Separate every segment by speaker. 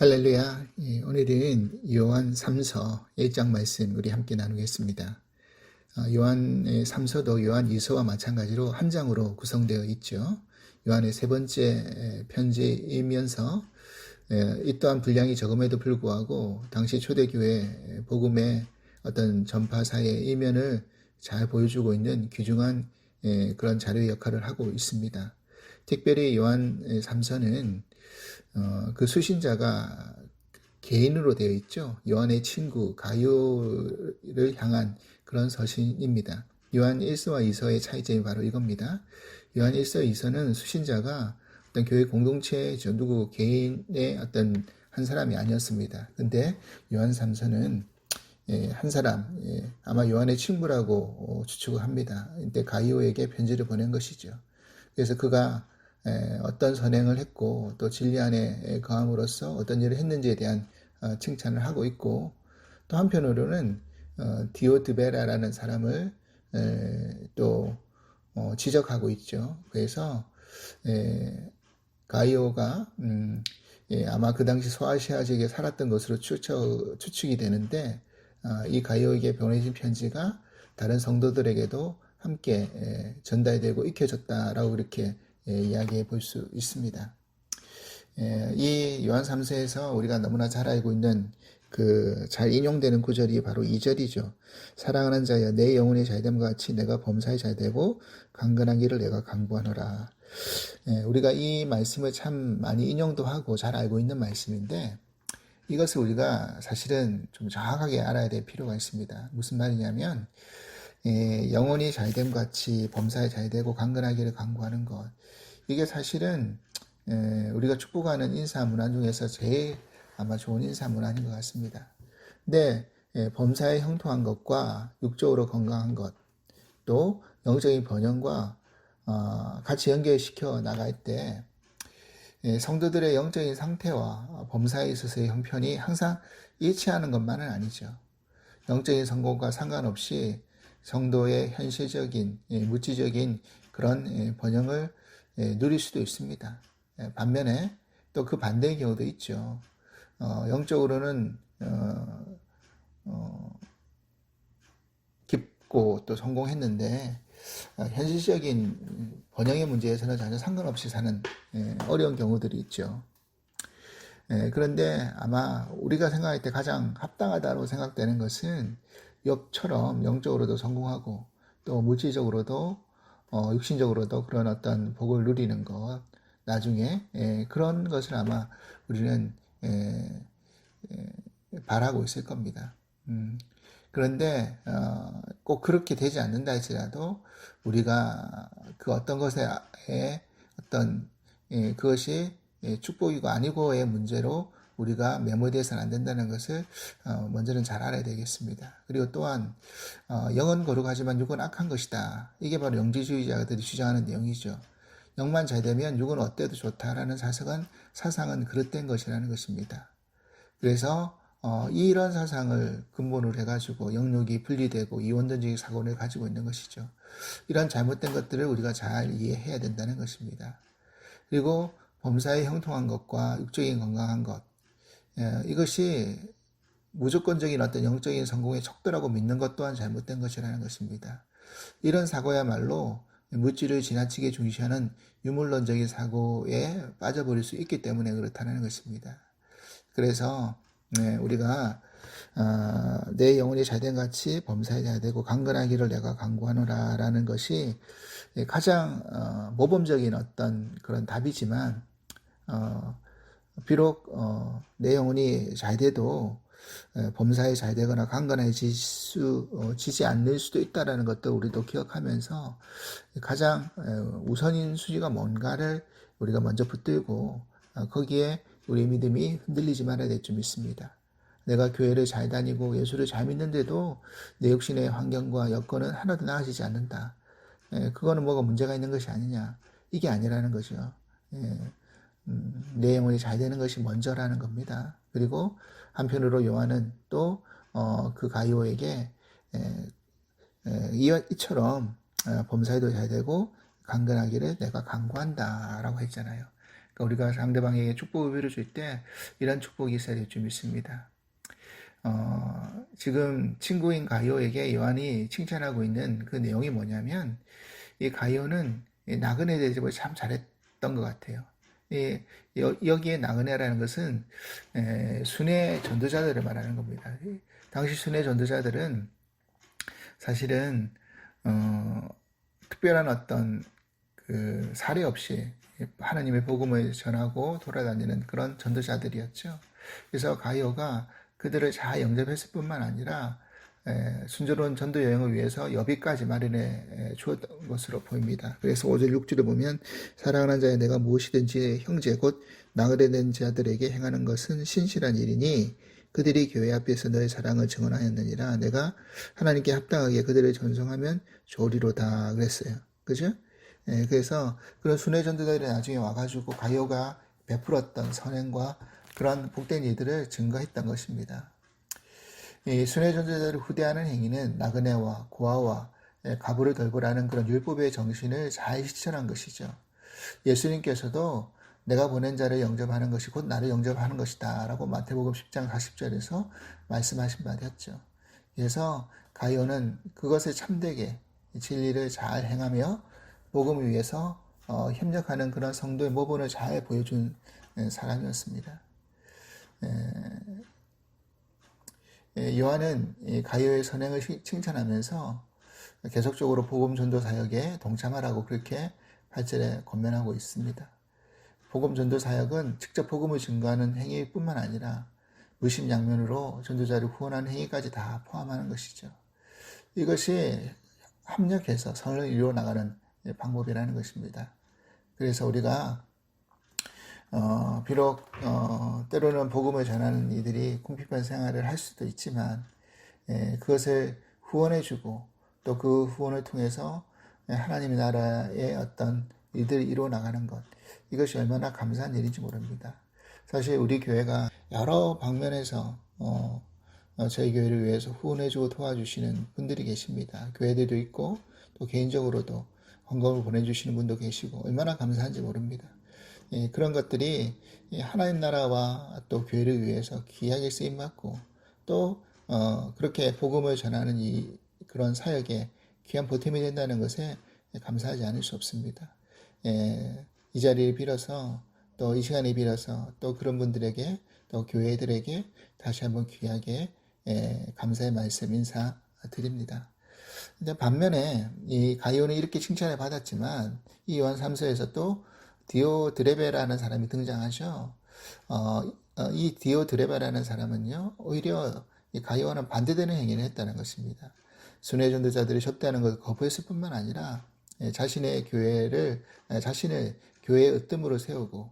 Speaker 1: 할렐루야. 예, 오늘은 요한 3서 1장 말씀 우리 함께 나누겠습니다. 아, 요한 3서도 요한 2서와 마찬가지로 한 장으로 구성되어 있죠. 요한의 세 번째 편지이면서 이 또한 분량이 적음에도 불구하고 당시 초대교회 복음의 어떤 전파사의 이면을 잘 보여주고 있는 귀중한 그런 자료 역할을 하고 있습니다. 특별히 요한 3서는 어, 그 수신자가 개인으로 되어 있죠. 요한의 친구 가요를 향한 그런 서신입니다. 요한 1서와 2서의 차이점이 바로 이겁니다. 요한 1서, 2서는 수신자가 어떤 교회 공동체죠. 누구 개인의 어떤 한 사람이 아니었습니다. 근데 요한 3서는 예, 한 사람, 예, 아마 요한의 친구라고 추측을 합니다. 근데 가이오에게 편지를 보낸 것이죠. 그래서 그가 어떤 선행을 했고 또 진리 안에 거함으로써 어떤 일을 했는지에 대한 어, 칭찬을 하고 있고 또 한편으로는 어, 디오드베라라는 사람을 또 어, 지적하고 있죠. 그래서 가이오가 음, 예, 아마 그 당시 소아시아 지역에 살았던 것으로 추측, 추측이 되는데 이 가이오에게 보내진 편지가 다른 성도들에게도 함께 전달되고 익혀졌다라고 그렇게 예, 이야기해 볼 수 있습니다. 예, 이 요한 3세에서 우리가 너무나 잘 알고 있는 그 잘 인용되는 구절이 바로 2절이죠. 사랑하는 자여 내 영혼이 잘됨과 같이 내가 범사에 잘되고 강건한 길을 내가 강구하노라. 예, 우리가 이 말씀을 참 많이 인용도 하고 잘 알고 있는 말씀인데 이것을 우리가 사실은 좀 정확하게 알아야 될 필요가 있습니다. 무슨 말이냐면 예, 영혼이 잘됨 같이 범사에 잘되고 강건하기를 강구하는 것. 이게 사실은 예, 우리가 축복하는 인사 문화 중에서 제일 아마 좋은 인사 문화인 것 같습니다. 근데 예, 범사에 형통한 것과 육적으로 건강한 것, 또 영적인 번영과 어, 같이 연결시켜 나갈 때 예, 성도들의 영적인 상태와 범사에 있어서의 형편이 항상 일치하는 것만은 아니죠. 영적인 성공과 상관없이 성도의 현실적인 예, 물질적인 그런 예, 번영을 예, 누릴 수도 있습니다. 반면에 또 그 반대의 경우도 있죠. 어, 영적으로는 어, 어, 깊고 또 성공했는데 어, 현실적인 번영의 문제에서는 전혀 상관없이 사는 어려운 경우들이 있죠. 그런데 아마 우리가 생각할 때 가장 합당하다고 생각되는 것은 욥처럼 영적으로도 성공하고 또 물질적으로도 어, 육신적으로도 그런 어떤 복을 누리는 것 나중에 예, 그런 것을 아마 우리는 예, 예, 바라고 있을 겁니다. 음, 그런데 어, 꼭 그렇게 되지 않는다 할지라도 우리가 그 어떤 것에 어떤 예, 그것이 예, 축복이고 아니고의 문제로 우리가 매몰돼서는 안 된다는 것을 어, 먼저는 잘 알아야 되겠습니다. 그리고 또한 어, 영은 거룩하지만 육은 악한 것이다. 이게 바로 영지주의자들이 주장하는 내용이죠. 영만 잘 되면 육은 어때도 좋다라는 사상은 사상은 그릇된 것이라는 것입니다. 그래서 어, 이런 사상을 근본으로 해가지고 영육이 분리되고 이원론적인 사고를 가지고 있는 것이죠. 이런 잘못된 것들을 우리가 잘 이해해야 된다는 것입니다. 그리고 범사에 형통한 것과 육적인 건강한 것, 예, 이것이 무조건적인 어떤 영적인 성공의 척도라고 믿는 것 또한 잘못된 것이라는 것입니다. 이런 사고야말로 물질을 지나치게 중시하는 유물론적인 사고에 빠져버릴 수 있기 때문에 그렇다는 것입니다. 그래서 네, 우리가 어, 내 영혼이 잘된 같이 범사에 잘 되고 강건하기를 내가 강구하노라라는 것이 가장 어, 모범적인 어떤 그런 답이지만 어, 비록 어, 내 영혼이 잘 돼도 범사에 잘 되거나 강건해질 수, 어, 지지 않을 수도 있다라는 것도 우리도 기억하면서 가장 우선인 수지가 뭔가를 우리가 먼저 붙들고 어, 거기에 우리 믿음이 흔들리지 말아야 될줄 믿습니다. 내가 교회를 잘 다니고 예수를 잘 믿는데도 내 육신의 환경과 여건은 하나도 나아지지 않는다. 그거는 뭐가 문제가 있는 것이 아니냐. 이게 아니라는 거죠. 음, 내 영혼이 잘 되는 것이 먼저라는 겁니다. 그리고 한편으로 요한은 또그 어, 가이오에게 이처럼 어, 범사에도 잘 되고 강건하기를 내가 강구한다라고 했잖아요. 그러니까 우리가 상대방에게 축복을 빌어줄 때 이런 축복이 있어야 될 줄 믿습니다. 어, 지금 친구인 가이오에게 요한이 칭찬하고 있는 그 내용이 뭐냐면 이 가이오는 이 나그네 대접을 참 잘했던 것 같아요. 이, 여, 여기에 나그네라는 것은 에, 순회 전도자들을 말하는 겁니다. 이, 당시 순회 전도자들은 사실은 어, 특별한 어떤 그 사례 없이 하나님의 복음을 전하고 돌아다니는 그런 전도자들이었죠. 그래서 가이오가 그들을 잘 영접했을 뿐만 아니라 에, 순조로운 전도 여행을 위해서 여비까지 마련해 주었던 것으로 보입니다. 그래서 5절 6절에 보면 사랑하는 자의 내가 무엇이든지 형제 곧 나그네된 자들에게 행하는 것은 신실한 일이니 그들이 교회 앞에서 너의 사랑을 증언하였느니라 내가 하나님께 합당하게 그들을 전송하면 좋으리로다 그랬어요. 그죠? 예, 그래서 그런 순회 전도자들이 나중에 와가지고 가요가 베풀었던 선행과 그런 복된 일들을 증거했던 것입니다. 이 순회 전도자들을 후대하는 행위는 나그네와 고아와 가부를 돌보라는 그런 율법의 정신을 잘 실천한 것이죠. 예수님께서도 내가 보낸 자를 영접하는 것이 곧 나를 영접하는 것이다 라고 마태복음 10장 40절에서 말씀하신 바였죠. 그래서 가이오는 그것을 참되게 진리를 잘 행하며 복음을 위해서 어, 협력하는 그런 성도의 모본을 잘 보여준 사람이었습니다. 에, 요한은 이 가이오의 선행을 칭찬하면서 계속적으로 복음 전도 사역에 동참하라고 그렇게 8절에 권면하고 있습니다. 복음 전도 사역은 직접 복음을 증거하는 행위뿐만 아니라 무심양면으로 전도자를 후원하는 행위까지 다 포함하는 것이죠. 이것이 합력해서 선을 이루어 나가는 방법이라는 것입니다. 그래서 우리가 어, 비록 어, 때로는 복음을 전하는 이들이 궁핍한 생활을 할 수도 있지만 예, 그것을 후원해주고 또 그 후원을 통해서 하나님의 나라의 어떤 일들을 이루어 나가는 것 이것이 얼마나 감사한 일인지 모릅니다. 사실 우리 교회가 여러 방면에서 어, 어, 저희 교회를 위해서 후원해주고 도와주시는 분들이 계십니다. 교회들도 있고 또 개인적으로도 헌금을 보내주시는 분도 계시고 얼마나 감사한지 모릅니다. 예, 그런 것들이 하나님 나라와 또 교회를 위해서 귀하게 쓰임 받고 또 어, 그렇게 복음을 전하는 이 그런 사역에 귀한 보탬이 된다는 것에 감사하지 않을 수 없습니다. 예, 이 자리를 빌어서 또 이 시간을 빌어서 또 그런 분들에게 또 교회들에게 다시 한번 귀하게 예, 감사의 말씀 인사 드립니다. 근데 반면에 이 가이오는 이렇게 칭찬을 받았지만 이 요한 3서에서 또 디오드레베라는 사람이 등장하죠. 어, 어, 이 디오드레베라는 사람은요, 오히려 이 가이오와는 반대되는 행위를 했다는 것입니다. 순회 전도자들이 접대하는 것을 거부했을 뿐만 아니라 예, 자신의 교회를 예, 자신을 교회의 으뜸으로 세우고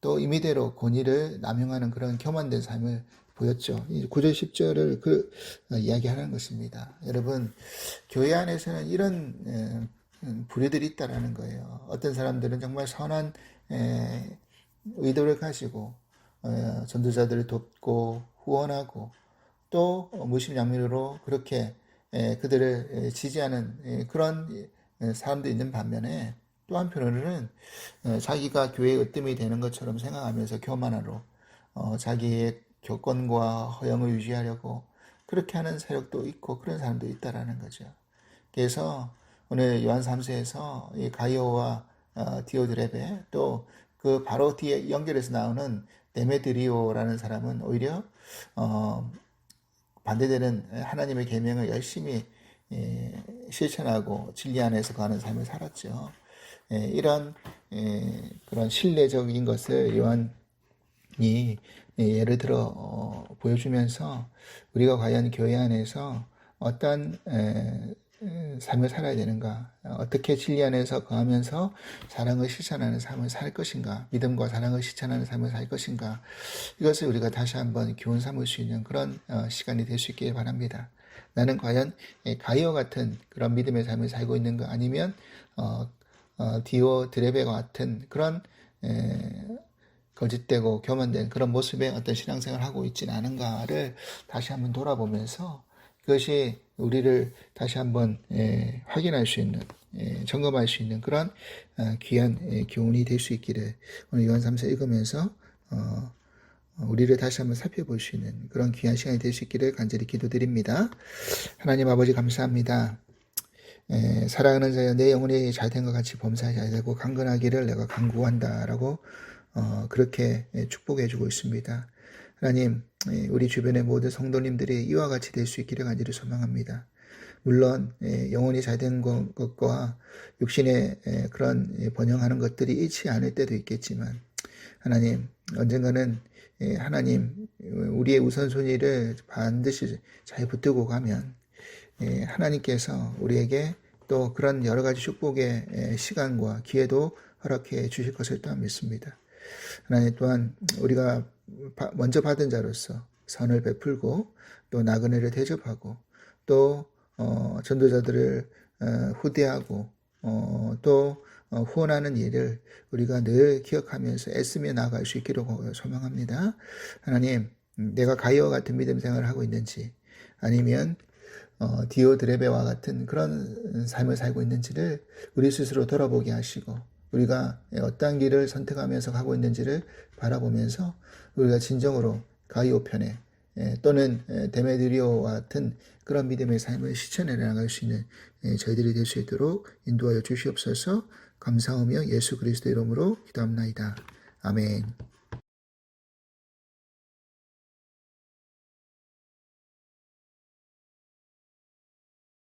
Speaker 1: 또 임의대로 권위를 남용하는 그런 교만된 삶을 보였죠. 9절 10절을 그 어, 이야기하는 것입니다. 여러분 교회 안에서는 이런 예, 음, 불의들이 있다라는 거예요. 어떤 사람들은 정말 선한 의도를 가지고 어, 전도자들을 돕고 후원하고 또 무심양면으로 그렇게 그들을 지지하는 그런 사람도 있는 반면에 또 한편으로는 어, 자기가 교회의 으뜸이 되는 것처럼 생각하면서 교만으로 어, 자기의 교권과 허영을 유지하려고 그렇게 하는 세력도 있고 그런 사람도 있다라는 거죠. 그래서 오늘 요한 3세에서 이 가이오와 어, 디오드레베 또 그 바로 뒤에 연결해서 나오는 데메드리오라는 사람은 오히려 어, 반대되는 하나님의 계명을 열심히 예, 실천하고 진리 안에서 가는 삶을 살았죠. 예, 이런 예, 그런 신뢰적인 것을 요한이 예, 예를 들어 어, 보여주면서 우리가 과연 교회 안에서 어떤 에, 삶을 살아야 되는가? 어떻게 진리 안에서 거하면서 사랑을 실천하는 삶을 살 것인가? 믿음과 사랑을 실천하는 삶을 살 것인가? 이것을 우리가 다시 한번 교훈 삼을 수 있는 그런 어, 시간이 될 수 있길 바랍니다. 나는 과연 가이어 같은 그런 믿음의 삶을 살고 있는가? 아니면 어, 어, 디오 드레베와 같은 그런 에, 거짓되고 교만된 그런 모습의 어떤 신앙생활을 하고 있지는 않은가를 다시 한번 돌아보면서 그것이 우리를 다시 한번 예, 확인할 수 있는 예, 점검할 수 있는 그런 아, 귀한 예, 교훈이 될 수 있기를 오늘 요한 3서 읽으면서 어, 우리를 다시 한번 살펴볼 수 있는 그런 귀한 시간이 될 수 있기를 간절히 기도드립니다. 하나님 아버지 감사합니다. 에, 사랑하는 자여 내 영혼이 잘된 것 같이 범사에 잘 되고 강건하기를 내가 간구한다라고 어, 그렇게 예, 축복해 주고 있습니다. 하나님 예, 우리 주변의 모든 성도님들이 이와 같이 될 수 있기를 간절히 소망합니다. 물론 예, 영혼이 잘된 것과 육신의 예, 그런 예, 번영하는 것들이 일치 않을 때도 있겠지만 하나님 언젠가는 예, 하나님 우리의 우선순위를 반드시 잘 붙들고 가면 예, 하나님께서 우리에게 또 그런 여러 가지 축복의 예, 시간과 기회도 허락해 주실 것을 또한 믿습니다. 하나님 또한 우리가 바- 먼저 받은 자로서 선을 베풀고 또 나그네를 대접하고 또 어, 전도자들을 어, 후대하고 어, 또 어, 후원하는 일을 우리가 늘 기억하면서 애쓰며 나아갈 수 있기를 소망합니다. 하나님, 음, 내가 가이와 같은 믿음 생활을 하고 있는지 아니면 어, 디오드레베와 같은 그런 삶을 살고 있는지를 우리 스스로 돌아보게 하시고 우리가 어떤 길을 선택하면서 가고 있는지를 바라보면서 우리가 진정으로 가이오 편에 예, 또는 예, 데메드리오와 같은 그런 믿음의 삶을 실천해 나갈 수 있는 예, 저희들이 될 수 있도록 인도하여 주시옵소서 감사하며 예수 그리스도 이름으로 기도합나이다. 아멘.